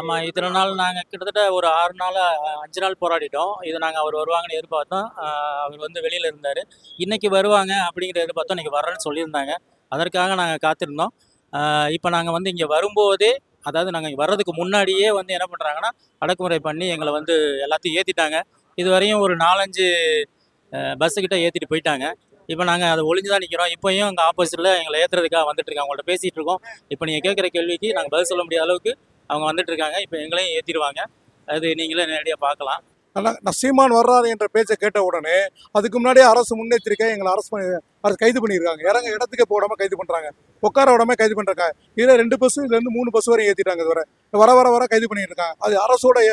ஆமாம் இத்தனை நாள் நாங்கள் கிட்டத்தட்ட ஒரு ஆறு நாள் அஞ்சு நாள் போராடிட்டோம். இது நாங்கள் அவர் வருவாங்கன்னு எதிர்பார்த்தோம். அவர் வந்து வெளியில் இருந்தார். இன்றைக்கி வருவாங்க அப்படிங்கிற எதிர்பார்த்தோம். இன்றைக்கி வரேன்னு சொல்லியிருந்தாங்க. அதற்காக நாங்கள் காத்திருந்தோம். இப்போ நாங்கள் வந்து இங்கே வரும்போதே அதாவது நாங்கள் இங்கே வர்றதுக்கு முன்னாடியே வந்து என்ன பண்ணுறாங்கன்னா அடக்குமுறை பண்ணி எங்களை வந்து எல்லாத்தையும் ஏற்றிட்டாங்க இது வரையும் ஒரு நாலஞ்சு பஸ்ஸுக்கிட்ட ஏற்றிட்டு போயிட்டாங்க. இப்போ நாங்கள் அதை ஒளிஞ்சு தான் நிற்கிறோம் இப்போயும் அங்கே ஆப்போசிட்டில் எங்களை ஏற்றுறதுக்காக வந்துட்டு இருக்காங்க அவங்கள்ட்ட பேசிகிட்டு இருக்கோம். இப்போ நீங்கள் கேட்குற கேள்விக்கு நாங்கள் பதில் சொல்ல முடியாத அளவுக்கு அவங்க வந்துட்டு இருக்காங்க இப்போ எங்களையும் ஏற்றிடுவாங்க அது நீங்களே நேரடியாக பார்க்கலாம். நான் சீமான் வர்றாரு என்ற பேச்சை கேட்ட உடனே அதுக்கு முன்னாடியே அரசு முன்னெச்சரிக்கை எங்களை அரசு பண்ணி அரசு கைது பண்ணியிருக்காங்க. இறங்க இடத்துக்கே போடாம கைது பண்ணுறாங்க உட்கார விடாம கைது பண்ணுறாங்க இதில் ரெண்டு பஸ் இதுலேருந்து மூணு பஸ் வரை ஏற்றிட்டாங்க இது வரை வர வர வர கைது பண்ணியிருக்காங்க. அது அரசோடைய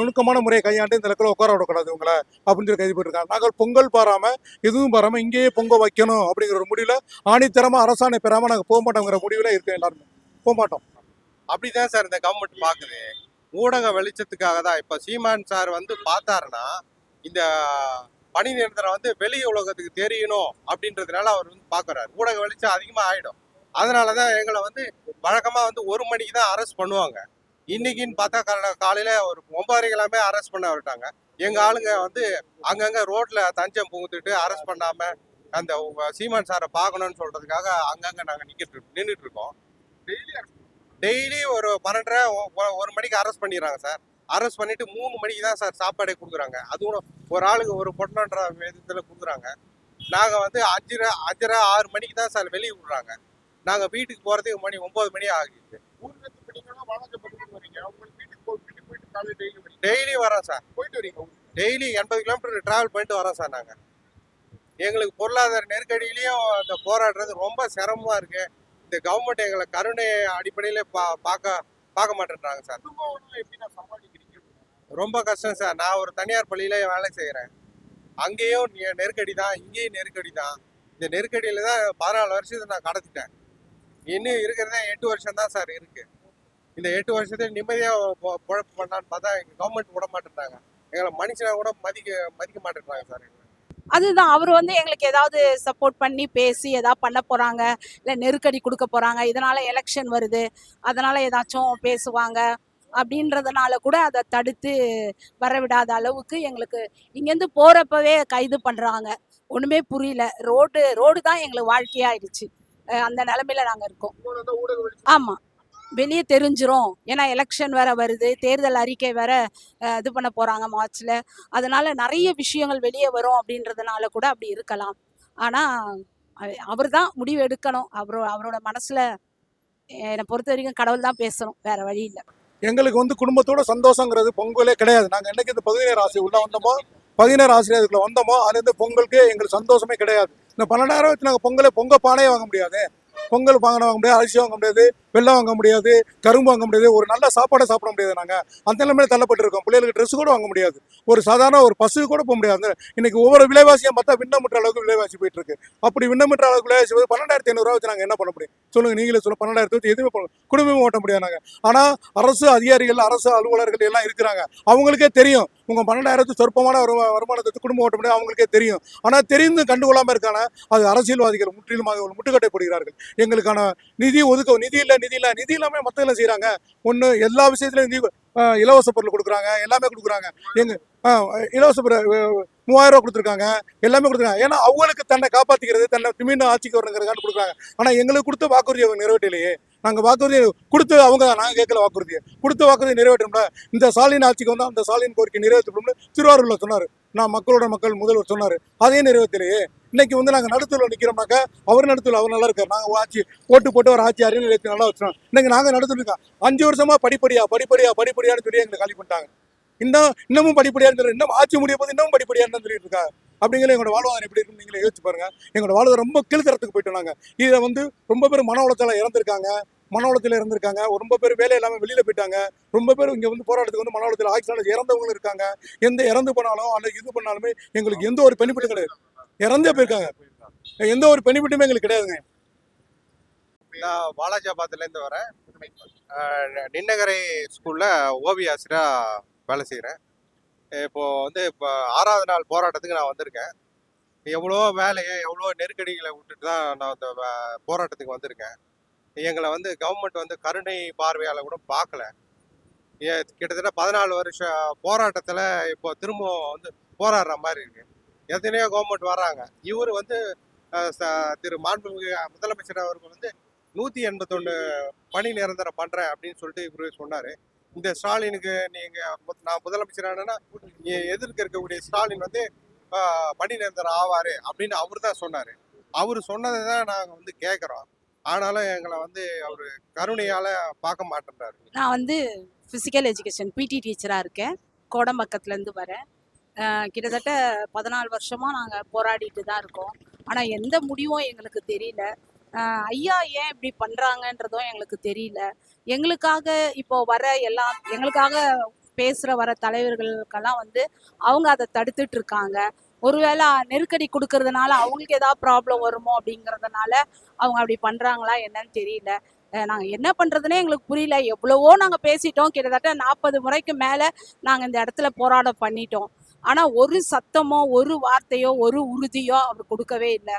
நுணுக்கமான முறையை கையாண்டு இந்த இடத்துல உட்கார விடக்கூடாது உங்களை அப்படின்னு சொல்லி கைது பண்ணிருக்காங்க நாங்கள் பொங்கல் பாராமல் எதுவும் பாராமல் இங்கேயே பொங்கல் வைக்கணும் அப்படிங்கிற ஒரு முடிவில் ஆணித்தரமாக அரசாணை பெறாமல் நாங்கள் போக மாட்டோங்கிற முடிவில் இருக்கோம் எல்லாருமே. போக மாட்டோம். அப்படிதான் சார் இந்த கவர்மெண்ட் பாக்குது. ஊடக வெளிச்சத்துக்காக தான் இப்ப சீமான் சார் வந்து பார்த்தாருன்னா இந்த பணி நிரந்தரம் வந்து வெளி உலகத்துக்கு தெரியணும் அப்படின்றதுனால அவர் வந்து பாக்குறாரு. ஊடக வெளிச்சம் அதிகமா ஆயிடும். அதனாலதான் எங்களை வந்து வழக்கமா வந்து ஒரு மணிக்கு தான் அரெஸ்ட் பண்ணுவாங்க. இன்னைக்குன்னு பார்த்தா காலையில ஒரு ஒன்பதரைக்கெல்லாமே அரெஸ்ட் பண்ண விட்டாங்க எங்க ஆளுங்க வந்து அங்கங்க ரோட்ல தஞ்சம் புகுந்துட்டு அரெஸ்ட் பண்ணாம அந்த சீமான் சாரை பார்க்கணும்னு சொல்றதுக்காக அங்கங்க நாங்க நிக்கிட்டு நின்றுட்டு இருக்கோம். டெய்லி ஒரு பன்னெண்டரை ஒரு மணிக்கு அரெஸ்ட் பண்ணிடுறாங்க சார். அரெஸ்ட் பண்ணிட்டு மூணு மணிக்கு தான் சார் சாப்பாடே கொடுக்குறாங்க. அதுவும் ஒரு ஆளுக்கு ஒரு பொட்டணுன்ற விதத்தில் கொடுக்குறாங்க. நாங்கள் வந்து அஞ்சரை அஞ்சரை ஆறு மணிக்கு தான் சார் வெளியே விடுறாங்க. நாங்கள் வீட்டுக்கு போகிறதுக்கு மணி ஒம்பது மணி ஆகிடுது டெய்லி வரோம் சார். போயிட்டு வரீங்க டெய்லி எண்பது கிலோமீட்டர் டிராவல் பண்ணிட்டு வரோம் சார் நாங்கள் எங்களுக்கு பொருளாதார நெருக்கடியிலையும் அந்த போராடுறது ரொம்ப சிரமமா இருக்கு. இந்த கவர்மெண்ட் எங்களை கருணை அடிப்படையில பா பார்க்க பார்க்க மாட்டேன்றாங்க சார். ரொம்ப கஷ்டம் சார். நான் ஒரு தனியார் பள்ளியில வேலை செய்கிறேன் அங்கேயும் நெருக்கடி தான் இங்கேயும் நெருக்கடி தான். இந்த நெருக்கடியில தான் பதினாலு வருஷத்தை நான் கடத்திட்டேன் இன்னும் இருக்கிறதே எட்டு வருஷம் தான் சார் இருக்கு. இந்த எட்டு வருஷத்தை நிம்மதியாக பொழப்பு பண்ணலான்னு பார்த்தா எங்கள் கவர்மெண்ட் விட மாட்டேன்றாங்க. எங்களை மனுஷனா கூட மதிக்க மதிக்க மாட்டேன்றாங்க சார் எங்களை. அதுதான். அவர் வந்து எங்களுக்கு ஏதாவது சப்போர்ட் பண்ணி பேசி ஏதாவது பண்ண போறாங்க. இல்லை நெருக்கடி கொடுக்க போறாங்க. இதனால எலெக்ஷன் வருது. அதனால ஏதாச்சும் பேசுவாங்க. அப்படின்றதுனால கூட அதை தடுத்து வரவிடாத அளவுக்கு எங்களுக்கு இங்கேருந்து போறப்பவே கைது பண்றாங்க. ஒண்ணுமே புரியல. ரோடு ரோடு தான் எங்களுக்கு வாழ்க்கையாயிடுச்சு. அந்த நிலைமையில நாங்க இருக்கோம். ஆமா. வெளியே தெரிஞ்சிரும். ஏன்னா எலெக்ஷன் வேற வருது. தேர்தல் அறிக்கை வேற இது பண்ண போறாங்க மார்ச்ல. அதனால நிறைய விஷயங்கள் வெளியே வரும் அப்படின்றதுனால கூட அப்படி இருக்கலாம். ஆனா அவர் தான் முடிவு எடுக்கணும். அவரோ அவரோட மனசுல என்னை பொறுத்த வரைக்கும் கடவுள் தான் பேசணும். வேற வழி இல்லை. எங்களுக்கு வந்து குடும்பத்தோட சந்தோஷங்கிறது பொங்கலே கிடையாது. நாங்க என்னைக்கு இந்த பதினேழு ஆசை உள்ள வந்தோமோ பதினேழு ஆசிரியர்களுக்குள்ள வந்தோமோ அது வந்து பொங்கலுக்கு எங்களுக்கு சந்தோஷமே கிடையாது. இந்த பன்னெண்டாயிரம் வச்சு நாங்கள் பொங்கலை பொங்க பானையே வாங்க முடியாது. பொங்கல் வாங்கின வாங்க முடியாது அரிசி வாங்க முடியாது வெள்ளம் வாங்க முடியாது கரும்பு வாங்க முடியாது. ஒரு நல்ல சாப்பாடை சாப்பிட முடியாது நாங்க. அந்த நிலைமையில தள்ளப்பட்டிருக்கோம். பிள்ளைகளுக்கு ட்ரெஸ் கூட வாங்க முடியாது. ஒரு சாதாரண ஒரு பசு கூட போக முடியாது. இன்னைக்கு ஒவ்வொரு விலைவாசியும் பார்த்தா விண்ணமுற்ற அளவுக்கு விலைவாசி போயிட்டு இருக்கு அப்படி விண்ணமுற்ற அளவுக்கு விலைவாசி போது பன்னெண்டாயிரத்தி ஐநூறுரூவா வச்சு நாங்கள் என்ன பண்ண முடியும்? சொல்லுங்க நீங்களே சொல்லுங்க. பன்னெண்டாயிரத்தி வச்சு எதுவுமே பண்ண குடும்பமும் ஓட்ட முடியாது நாங்கள் ஆனால் அரசு அதிகாரிகள் அரசு அலுவலர்கள் எல்லாம் இருக்கிறாங்க. அவங்களுக்கே தெரியும். உங்க பன்னெண்டாயிரத்து சொற்பமான வருமா வருமானத்தை குடும்பம் ஓட்ட முடியும் அவங்களுக்கே தெரியும். ஆனால் தெரிந்து கண்டுகொள்ளாமல் இருக்கான? அது அரசியல்வாதிகள் முற்றிலுமாக ஒரு முட்டுக்கட்டை போடுகிறார்கள். எங்களுக்கான நிதி ஒதுக்க நிதி இல்லை நிதி இல்லை நிதி இல்லாமல் மற்ற எல்லாம் செய்கிறாங்க ஒன்று எல்லா விஷயத்துலையும் நிதி இலவச பொருள் கொடுக்குறாங்க எல்லாமே கொடுக்குறாங்க. எங்கள் இலவச மூவாயிரம் ரூபா கொடுத்துருக்காங்க எல்லாமே கொடுத்துருக்காங்க. ஏன்னா அவங்களுக்கு தன்னை காப்பாற்றிக்கிறது தன்னை மீண்டும் ஆட்சிக்கு வரணுங்கிறதுக்காக கொடுக்குறாங்க. ஆனால் எங்களுக்கு கொடுத்த வாக்குறுதி அவங்க நிறைவேற்றலையே. நாங்கள் வாக்குறுதி கொடுத்து அவங்க நாங்கள் கேட்கல வாக்குறுதியை. கொடுத்த வாக்குறுதி நிறைவேற்றணும்ல இந்த ஸ்டாலின் ஆட்சிக்கு வந்தால் அந்த ஸ்டாலின் கோரிக்கை நிறைவேற்றணும்னு திருவாரூரில் சொன்னார். நான் மக்களோட மக்கள் முதல்வர் சொன்னார். அதையும் நிறைவேற்றலையே. இன்னைக்கு வந்து நாங்கள் நடுத்தூர்ல நிற்கிறோம்னாக்கா அவர் நடுத்தூர் அவர் நல்லா இருக்கார். நாங்கள் ஆட்சி ஓட்டு போட்டு ஒரு ஆட்சி அறிவு நல்லா வச்சோம் இன்னைக்கு நாங்கள் நடுத்தூர் இருக்கோம் அஞ்சு வருஷமா படிப்படியா படிப்படியா படிப்படியான்னு சொல்லி எங்களை காலி பண்ணிட்டாங்க. இன்னும் இன்னமும் படிப்படியான்னு சொல்லி இன்னும் ஆட்சி முடிய போது இன்னமும் படிப்படியான்னு சொல்லிட்டு இருக்காங்க. அப்படிங்கிற எங்களோட வாழ்வாதாரம் எப்படி இருக்குன்னு நீங்களே யோசிச்சு பாருங்க. எங்களோட வாழ்வாதாரம் ரொம்ப கீழ்த்தரத்துக்கு போயிட்டோம் நாங்கள் இதை வந்து ரொம்ப பேர் மன உளத்தில் இறந்துருக்காங்க. மன உளத்தில் இறந்துருக்காங்க. ரொம்ப பேர் வேலை இல்லாமல் வெளியில் போயிட்டாங்க. ரொம்ப பேர் இங்க வந்து போராட்டத்துக்கு வந்து மன உளத்தில் ஆக்சிடென்ட் இறந்தவங்களும் இருக்காங்க. எந்த இறந்து போனாலும் அல்லது இது பண்ணாலுமே எங்களுக்கு எந்த ஒரு பெனிஃபிட்டும் கிடையாது. இறந்தே போயிருக்காங்க. எந்த ஒரு பெனிஃபிட்டுமே எங்களுக்கு கிடையாதுங்க. நான் வாலாஜாபாத்லேருந்து வரேன். நின்னகரை ஸ்கூலில் ஓவிய ஆசிரியராக வேலை செய்கிறேன் இப்போது வந்து இப்போ ஆறாவது நாள் போராட்டத்துக்கு நான் வந்திருக்கேன். எவ்வளோ வேலையை எவ்வளோ நெருக்கடிகளை விட்டுட்டு தான் நான் அந்த போராட்டத்துக்கு வந்திருக்கேன். எங்களை வந்து கவர்மெண்ட் வந்து கருணை பார்வையால் கூட பார்க்கல. கிட்டத்தட்ட பதினாலு வருஷம் போராட்டத்தில் இப்போ திரும்ப வந்து போராடுற மாதிரி இருக்குது எத்தனையோ கவர்மெண்ட் வராங்க இவர் வந்து ச- திரு மாண்புமிகு முதலமைச்சர் அவர்கள் வந்து நூத்தி எண்பத்தொன்னு பணி நிரந்தரம் பண்றேன் அப்படின்னு சொல்லிட்டு இவரு சொன்னாரு. இந்த ஸ்டாலினுக்கு நீங்க நான் முதலமைச்சர் ஆனேன்னா எதிர்க்க இருக்கக்கூடிய ஸ்டாலின் வந்து பணி நிரந்தரம் ஆவாரு அப்படின்னு அவர் தான் சொன்னாரு. அவர் சொன்னதை தான் நாங்கள் வந்து கேட்குறோம் ஆனாலும் எங்களை வந்து அவர் கருணையால பார்க்க மாட்டேன்றாரு. நான் வந்து ஃபிசிக்கல் எஜுகேஷன் பிடி டீச்சராக இருக்கேன். கோடம்பக்கத்துலேருந்து வரேன். கிட்டத்தட்ட பதினாலு வருஷமாக நாங்கள் போராடிட்டு தான் இருக்கோம். ஆனால் எந்த முடிவும் எங்களுக்கு தெரியல. ஐயா ஏன் இப்படி பண்ணுறாங்கன்றதும் எங்களுக்கு தெரியல. எங்களுக்காக இப்போ வர எல்லாம் எங்களுக்காக பேசுகிற வர தலைவர்களுக்கெல்லாம் வந்து அவங்க அதை தடுத்துட்டு இருக்காங்க. ஒருவேளை நெருக்கடி கொடுக்கறதுனால அவங்களுக்கு ஏதாவது ப்ராப்ளம் வருமோ அப்படிங்கிறதுனால அவங்க அப்படி பண்ணுறாங்களா என்னன்னு தெரியல. நாங்கள் என்ன பண்ணுறதுனே எங்களுக்கு புரியல. எவ்வளவோ நாங்கள் பேசிட்டோம். கிட்டத்தட்ட நாற்பது முறைக்கு மேலே நாங்கள் இந்த இடத்துல போராட்டம் பண்ணிட்டோம். ஆனா ஒரு சத்தமோ ஒரு வார்த்தையோ ஒரு உறுதியோ அவர் கொடுக்கவே இல்லை.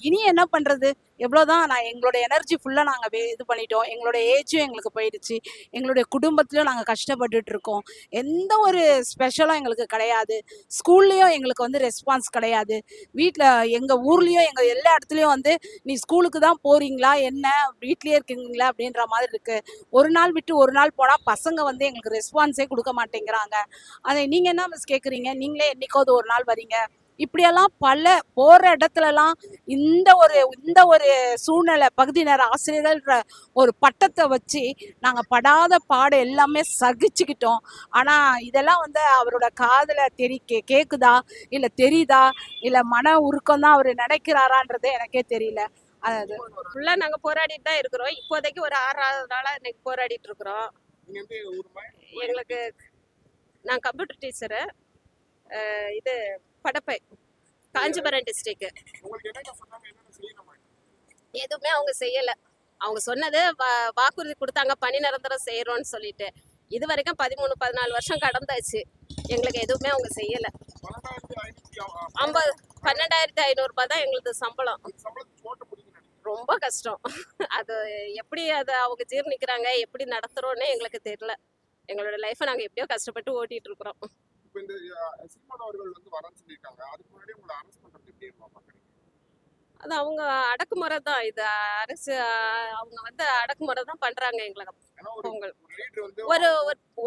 இனி என்ன பண்றது? எவ்வளவுதான் நான் எங்களோட எனர்ஜி ஃபுல்லா நாங்க இது பண்ணிட்டோம். எங்களோட ஏஜும் எங்களுக்கு போயிடுச்சு. எங்களுடைய குடும்பத்திலயும் நாங்க கஷ்டப்பட்டுட்டு இருக்கோம். எந்த ஒரு ஸ்பெஷலும் எங்களுக்கு கிடையாது. ஸ்கூல்லயும் எங்களுக்கு வந்து ரெஸ்பான்ஸ் கிடையாது. வீட்டில் எங்க ஊர்லயும் எங்க எல்லா இடத்துலயும் வந்து நீ ஸ்கூலுக்கு தான் போறீங்களா? என்ன? வீட்லயே இருக்கீங்களா? அப்படின்ற மாதிரி இருக்கு. ஒரு நாள் விட்டு ஒரு நாள் போனா பசங்க வந்து எங்களுக்கு ரெஸ்பான்ஸே கொடுக்க மாட்டேங்கிறாங்க. அதை நீங்க என்ன மிஸ் கேக்குறீங்க? நீங்களே என்னைக்காவது ஒரு நாள் வரீங்க. இப்படியெல்லாம் பல போற இடத்துலலாம் இந்த ஒரு இந்த ஒரு சூழ்நிலை பகுதி நேர ஆசிரியர்கள்ன்ற ஒரு பட்டத்தை வச்சு நாங்க படாத பாடு எல்லாமே சகிச்சுக்கிட்டோம். ஆனா இதெல்லாம் வந்து அவரோட காதுல தெரி கே- கேக்குதா? இல்ல தெரியுதா? இல்ல மன உருக்கம் தான் அவர் நினைக்கிறாரான்றது எனக்கே தெரியல. அது ஃபுல்லா நாங்க போராடிட்டு தான் இருக்கிறோம். இப்போதைக்கு ஒரு ஆறாவது நாளா இன்னைக்கு போராடிட்டு இருக்கிறோம். எங்களுக்கு நான் கம்ப்யூட்டர் டீச்சரு. இது படப்பை. காஞ்சிபுரம் டிஸ்ட்ரிக்ட் எதுவுமே அவங்க செய்யல. அவங்க சொன்னது வா- வாக்குறுதி கொடுத்தாங்க பணி நிரந்தரம் செய்யறோம்னு சொல்லிட்டு. இது வரைக்கும் பதிமூணு பதினாலு வருஷம் கடந்தாச்சு. எங்களுக்கு எதுவுமே அவங்க செய்யல. ஐம்பது பன்னெண்டாயிரத்தி ஐநூறுரூபா தான் எங்களுக்கு சம்பளம். ரொம்ப கஷ்டம். அது எப்படி அதை அவங்க ஜீர்ணிக்கிறாங்க எப்படி நடத்துறோன்னு எங்களுக்கு தெரியல. எங்களோட லைஃப்பை நாங்கள் எப்படியோ கஷ்டப்பட்டு ஓட்டிட்டு இருக்கிறோம். இப்போ இந்த சீமான் அவர்கள் வந்து வரேன்னு சொல்லியிருக்காங்க. அதுக்கு முன்னாடி உங்களை அரெஸ்ட் பண்றது எப்படி பாக்குறீங்க அது அவங்க அடக்குமுறை தான். இது அரசு அவங்க வந்து அடக்குமுறை தான் பண்றாங்க எங்களுக்கு ஒரு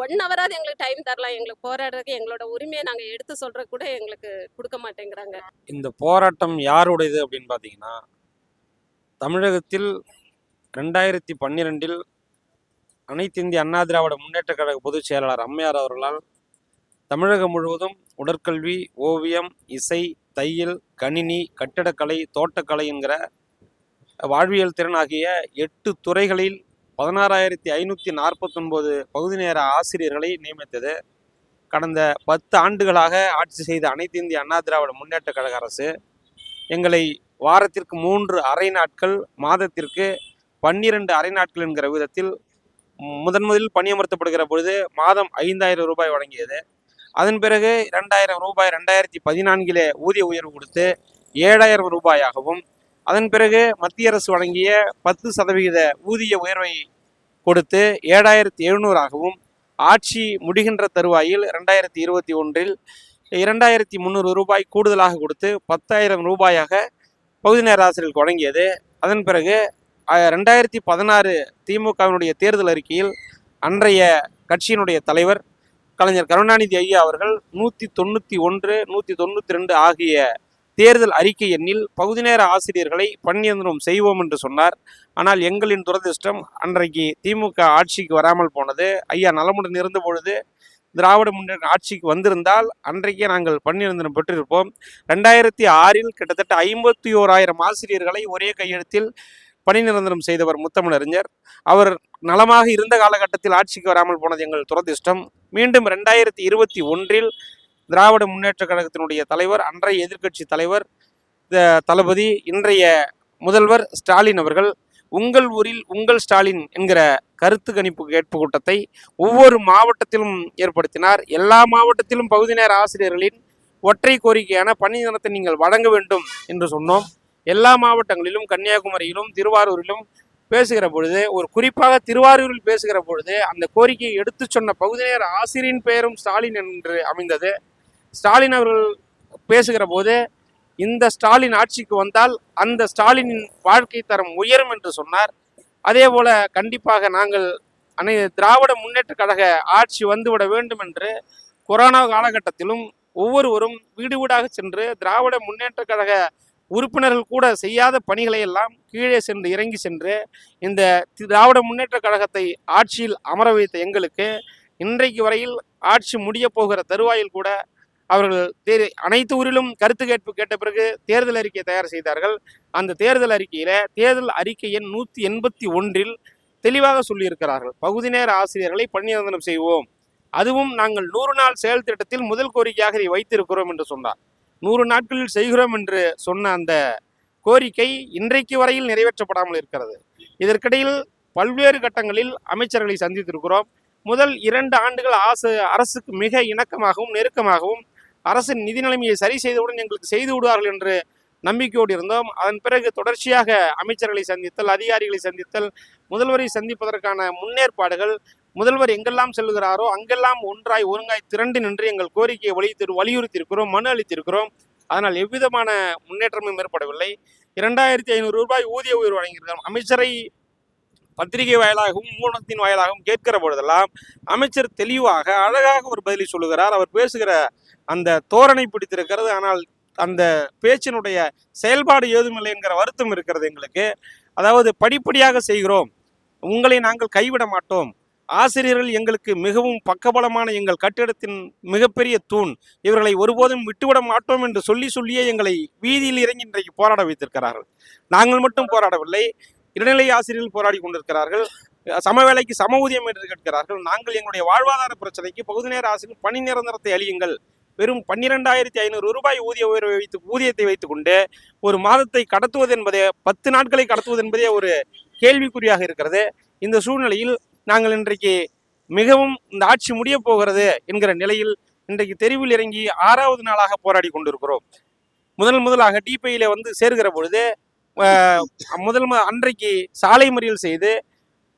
ஒன் ஹவராவது எங்களுக்கு டைம் தரலாம். எங்களுக்கு போராடுறதுக்கு எங்களோட உரிமையை நாங்கள் எடுத்து சொல்றது கூட எங்களுக்கு கொடுக்க மாட்டேங்கிறாங்க. இந்த போராட்டம் யாருடையது அப்படின்னு பார்த்தீங்கன்னா தமிழகத்தில் ரெண்டாயிரத்தி பன்னிரெண்டில் அனைத்து இந்திய அண்ணா திராவிட முன்னேற்ற கழக பொதுச் செயலாளர் அம்மையார் அவர்களால் தமிழகம் முழுவதும் உடற்கல்வி ஓவியம் இசை தையல் கணினி கட்டிடக்கலை தோட்டக்கலை என்கிற வாழ்வியல் திறன் ஆகிய எட்டு துறைகளில் பதினாறாயிரத்தி ஐநூற்றி நாற்பத்தொன்பது பகுதி நேர ஆசிரியர்களை நியமித்தது. கடந்த பத்து ஆண்டுகளாக ஆட்சி செய்த அனைத்து இந்திய அண்ணா திராவிட முன்னேற்ற கழக அரசு. எங்களை வாரத்திற்கு மூன்று அரை நாட்கள் மாதத்திற்கு பன்னிரண்டு அரை நாட்கள் என்கிற விதத்தில் முதன் முதலில் பணியமர்த்தப்படுகிற பொழுது மாதம் ஐந்தாயிரம் ரூபாய் வழங்கியது. அதன் பிறகு இரண்டாயிரம் ரூபாய் ரெண்டாயிரத்தி பதினான்கிலே ஊதிய உயர்வு கொடுத்து ஏழாயிரம் ரூபாயாகவும் அதன் பிறகு மத்திய அரசு வழங்கிய பத்து சதவிகித ஊதிய உயர்வை கொடுத்து ஏழாயிரத்தி எழுநூறாகவும் ஆட்சி முடிகின்ற தருவாயில் ரெண்டாயிரத்தி இருபத்தி ஒன்றில் இரண்டாயிரத்தி முந்நூறு ரூபாய் கூடுதலாக கொடுத்து பத்தாயிரம் ரூபாயாக பகுதி நேர ஆசிரியர்களுக்கு வழங்கியது. அதன் பிறகு ரெண்டாயிரத்தி பதினாறு திமுகவினுடைய தேர்தல் அறிக்கையில் அன்றைய கட்சியினுடைய தலைவர் கலைஞர் கருணாநிதி ஐயா அவர்கள் நூற்றி தொண்ணூற்றி ஒன்று நூற்றி தொண்ணூற்றி ரெண்டு ஆகிய தேர்தல் அறிக்கை எண்ணில் பகுதி நேர ஆசிரியர்களை பணியந்திரம் செய்வோம் என்று சொன்னார். ஆனால் எங்களின் துரதிர்ஷ்டம் அன்றைக்கு திமுக ஆட்சிக்கு வராமல் போனது. ஐயா நலமுடன் இருந்த பொழுது திராவிட முன்னேற்ற ஆட்சிக்கு வந்திருந்தால் அன்றைக்கே நாங்கள் பணிநிரந்தரம் பெற்றிருப்போம். ரெண்டாயிரத்தி ஆறில் கிட்டத்தட்ட ஐம்பத்தி ஓராயிரம் ஆசிரியர்களை ஒரே கையெழுத்தில் பணி நிரந்தரம் செய்தவர் முத்தமிழறிஞர் அவர் நலமாக இருந்த காலகட்டத்தில் ஆட்சிக்கு வராமல் போனது எங்கள் துரதிர்ஷ்டம். மீண்டும் ரெண்டாயிரத்தி இருபத்தி ஒன்றில் திராவிட முன்னேற்ற கழகத்தினுடைய தலைவர் அன்றைய எதிர்க்கட்சி தலைவர் த- தளபதி இன்றைய முதல்வர் ஸ்டாலின் அவர்கள் உங்கள் ஊரில் உங்கள் ஸ்டாலின் என்கிற கருத்து கணிப்பு கேட்பு கூட்டத்தை ஒவ்வொரு மாவட்டத்திலும் ஏற்படுத்தினார். எல்லா மாவட்டத்திலும் பகுதி நேர ஆசிரியர்களின் ஒற்றை கோரிக்கையான பணி தினத்தை நீங்கள் வழங்க வேண்டும் என்று சொன்னோம். எல்லா மாவட்டங்களிலும் கன்னியாகுமரியிலும் திருவாரூரிலும் பேசுகிற பொழுது ஒரு குறிப்பாக திருவாரூரில் பேசுகிற பொழுது அந்த கோரிக்கையை எடுத்து சொன்ன பகுதி நேர ஆசிரியரின் பெயரும் ஸ்டாலின் என்று அமைந்தது. ஸ்டாலின் அவர்கள் பேசுகிற போது இந்த ஸ்டாலின் ஆட்சிக்கு வந்தால் அந்த ஸ்டாலினின் வாழ்க்கை தரம் உயரும் என்று சொன்னார். அதே போல கண்டிப்பாக நாங்கள் அனை திராவிட முன்னேற்ற கழக ஆட்சி வந்துவிட வேண்டும் என்று கொரோனா காலகட்டத்திலும் ஒவ்வொருவரும் வீடு வீடாக சென்று திராவிட முன்னேற்ற கழக உறுப்பினர்கள் கூட செய்யாத பணிகளை எல்லாம் கீழே சென்று இறங்கி சென்று இந்த திராவிட முன்னேற்ற கழகத்தை ஆட்சியில் அமர வைத்த எங்களுக்கு இன்றைக்கு வரையில் ஆட்சி முடிய போகிற தருவாயில் கூட அவர்கள் தேர் அனைத்து ஊரிலும் கருத்து கேட்பு கேட்ட பிறகு தேர்தல் அறிக்கை தயார் செய்தார்கள். அந்த தேர்தல் அறிக்கையில் தேர்தல் அறிக்கை எண் நூற்றி எண்பத்தி ஒன்றில் தெளிவாக சொல்லியிருக்கிறார்கள். பகுதி நேர ஆசிரியர்களை பணிநிரந்தனம் செய்வோம். அதுவும் நாங்கள் நூறு நாள் செயல் திட்டத்தில் முதல் கோரிக்கையாக இதை வைத்திருக்கிறோம் என்று சொன்னார். நூறு நாட்களில் செய்கிறோம் என்று சொன்ன அந்த கோரிக்கை இன்றைக்கு வரையில் நிறைவேற்றப்படாமல் இருக்கிறது. இதற்கிடையில் பல்வேறு கட்டங்களில் அமைச்சர்களை சந்தித்திருக்கிறோம். முதல் இரண்டு ஆண்டுகள் அரசு அரசுக்கு மிக இணக்கமாகவும் நெருக்கமாகவும் அரசின் நிதி நிலைமையை சரி செய்தவுடன் எங்களுக்கு செய்து விடுவார்கள் என்று நம்பிக்கையோடு இருந்தோம். அதன் பிறகு தொடர்ச்சியாக அமைச்சர்களை சந்தித்தல் அதிகாரிகளை சந்தித்தல் முதல்வரை சந்திப்பதற்கான முன்னேற்பாடுகள் முதல்வர் எங்கெல்லாம் செல்கிறாரோ அங்கெல்லாம் ஒன்றாய் ஒருங்காய் திரண்டு நின்று எங்கள் கோரிக்கையை வலியுறுத்தி வலியுறுத்தியிருக்கிறோம் மனு அளித்திருக்கிறோம். அதனால் எவ்விதமான முன்னேற்றமும் ஏற்படவில்லை. இரண்டாயிரத்தி ஐநூறு ரூபாய் ஊதிய உயர்வு வழங்கியிருக்கிறோம். அமைச்சரை பத்திரிகை வாயிலாகவும் ஊடகத்தின் வாயிலாகவும் கேட்கிற பொழுதெல்லாம் அமைச்சர் தெளிவாக அழகாக ஒரு பதிலை சொல்லுகிறார். அவர் பேசுகிற அந்த தோரணை பிடித்திருக்கிறது. ஆனால் அந்த பேச்சினுடைய செயல்பாடு ஏதுமில்லை என்கிற வருத்தம் இருக்கிறது எங்களுக்கு. அதாவது படிப்படியாக செய்கிறோம். உங்களை நாங்கள் கைவிட மாட்டோம். ஆசிரியர்கள் எங்களுக்கு மிகவும் பக்கபலமான எங்கள் கட்டிடத்தின் மிகப்பெரிய தூண். இவர்களை ஒருபோதும் விட்டுவிட மாட்டோம் என்று சொல்லி சொல்லியே எங்களை வீதியில் இறங்கி இன்றைக்கு போராட வைத்திருக்கிறார்கள். நாங்கள் மட்டும் போராடவில்லை இடைநிலை ஆசிரியர்கள் போராடி கொண்டிருக்கிறார்கள். சம வேலைக்கு சம ஊதியம் என்று கேட்கிறார்கள். நாங்கள் எங்களுடைய வாழ்வாதார பிரச்சனைக்கு பகுதி நேர ஆசிரியர் பணி நிரந்தரத்தை அழியுங்கள் வெறும் பன்னிரெண்டாயிரத்தி ஐநூறு ரூபாய் ஊதிய உயர்வை வைத்து ஊதியத்தை வைத்துக்கொண்டு ஒரு மாதத்தை கடத்துவது என்பதே பத்து நாட்களை கடத்துவது என்பதே ஒரு கேள்விக்குறியாக இருக்கிறது. இந்த சூழ்நிலையில் நாங்கள் இன்றைக்கு மிகவும் இந்த ஆட்சி முடிய போகிறது என்கிற நிலையில் இன்றைக்கு தெருவில் இறங்கி ஆறாவது நாளாக போராடி கொண்டிருக்கிறோம். முதல் முதலாக டிபிஐல வந்து சேர்கிற பொழுது அஹ், முதல் அன்றைக்கு சாலை மறியல் செய்து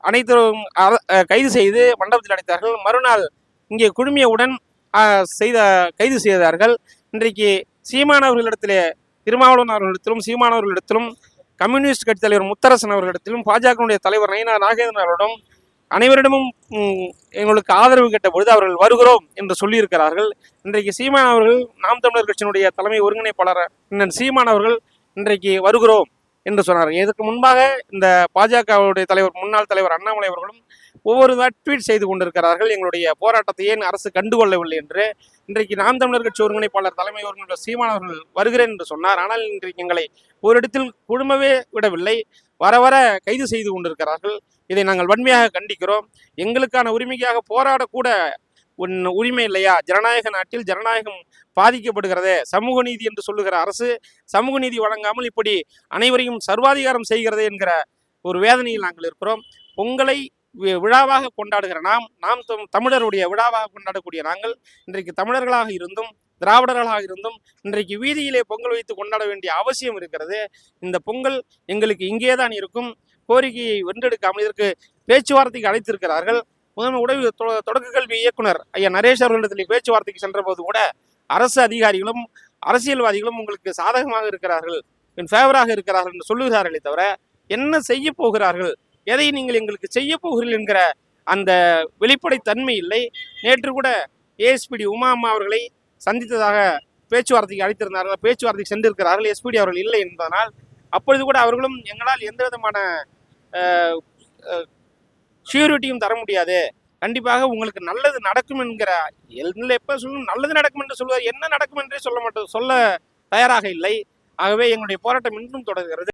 அனைத்தரும் கைது செய்து மண்டபத்தில் அடைத்தார்கள். மறுநாள் இங்கே குழுமியவுடன் அஹ், செய்த கைது செய்தார்கள். இன்றைக்கு சீமானவர்களிடத்திலே திருமாவளவன் அவர்களிடத்திலும் சீமானவர்களிடத்திலும் கம்யூனிஸ்ட் கட்சி தலைவர் முத்தரசன் அவர்களிடத்திலும் பாஜகவுடைய தலைவர் நயினா நாகேந்திரன் அவரிடம் அனைவரிடமும் எங்களுக்கு ஆதரவு கேட்ட பொழுது அவர்கள் வருகிறோம் என்று சொல்லியிருக்கிறார்கள். இன்றைக்கு சீமான் அவர்கள் நாம் தமிழர் கட்சியினுடைய தலைமை ஒருங்கிணைப்பாளர் அண்ணன் சீமான் அவர்கள் இன்றைக்கு வருகிறோம் என்று சொன்னார். இதற்கு முன்பாக இந்த பாஜகவுடைய தலைவர் முன்னாள் தலைவர் அண்ணாமலை அவர்களும் ஒவ்வொரு ட்வீட் செய்து கொண்டிருக்கிறார்கள். எங்களுடைய போராட்டத்தை ஏன் அரசு கண்டுகொள்ளவில்லை என்று. இன்றைக்கு நாம் தமிழர் கட்சி ஒருங்கிணைப்பாளர் தலைமை ஒருங்கிணைப்பாளர் சீமான் அவர்கள் வருகிறேன் என்று சொன்னார். ஆனால் இன்றைக்கு எங்களை ஒரு இடத்தில் குழுமவே விடவில்லை. வர வர கைது செய்து கொண்டிருக்கிறார்கள். இதை நாங்கள் வன்மையாக கண்டிக்கிறோம். எங்களுக்கான உரிமைக்காக போராடக்கூட உன் உரிமை இல்லையா? ஜனநாயக நாட்டில் ஜனநாயகம் பாதிக்கப்படுகிறதே. சமூக நீதி என்று சொல்லுகிற அரசு சமூக நீதி வழங்காமல் இப்படி அனைவரையும் சர்வாதிகாரம் செய்கிறது என்கிற ஒரு வேதனையில் நாங்கள் இருக்கிறோம். பொங்கலை வி- விழாவாக கொண்டாடுகிற நாம் நாம் தமிழருடைய விழாவாக கொண்டாடக்கூடிய நாங்கள் இன்றைக்கு தமிழர்களாக இருந்தும் திராவிடர்களாக இருந்தும் இன்றைக்கு வீதியிலே பொங்கல் வைத்து கொண்டாட வேண்டிய அவசியம் இருக்கிறது. இந்த பொங்கல் எங்களுக்கு இங்கே தான் இருக்கும். கோரிக்கையை வென்றெடுக்காமல் இதற்கு பேச்சுவார்த்தைக்கு அழைத்திருக்கிறார்கள். முதன்மை உதவி தொடக்க கல்வி இயக்குனர் ஐயா நரேஷ் அவர்களிடத்தில் பேச்சுவார்த்தைக்கு சென்றபோது கூட அரசு அதிகாரிகளும் அரசியல்வாதிகளும் உங்களுக்கு சாதகமாக இருக்கிறார்கள் என் ஃபேவராக இருக்கிறார்கள் என்று சொல்லுகிறார்களே தவிர என்ன செய்ய போகிறார்கள்? எதை நீங்கள் எங்களுக்கு செய்ய போகிறீர்கள் என்கிற அந்த வெளிப்படை தன்மை இல்லை. நேற்று கூட ஏஎஸ்பிடி உமா அம்மா அவர்களை சந்தித்ததாக பேச்சுவார்த்தைக்கு அழைத்திருந்தார்கள். பேச்சுவார்த்தைக்கு சென்றிருக்கிறார்கள். எஸ்பிடி அவர்கள் இல்லை என்பதனால் அப்பொழுது கூட அவர்களும் எங்களால் எந்த விதமான ஷியூரிட்டியும் தர முடியாது. கண்டிப்பாக உங்களுக்கு நல்லது நடக்கும் என்கிற எப்போ எப்ப சொல்லணும் நல்லது நடக்கும் என்று சொல்லுவார் என்ன நடக்கும் என்றே சொல்ல மாட்டோம் சொல்ல தயாராக இல்லை. ஆகவே எங்களுடைய போராட்டம் இன்னும் தொடர்கிறது.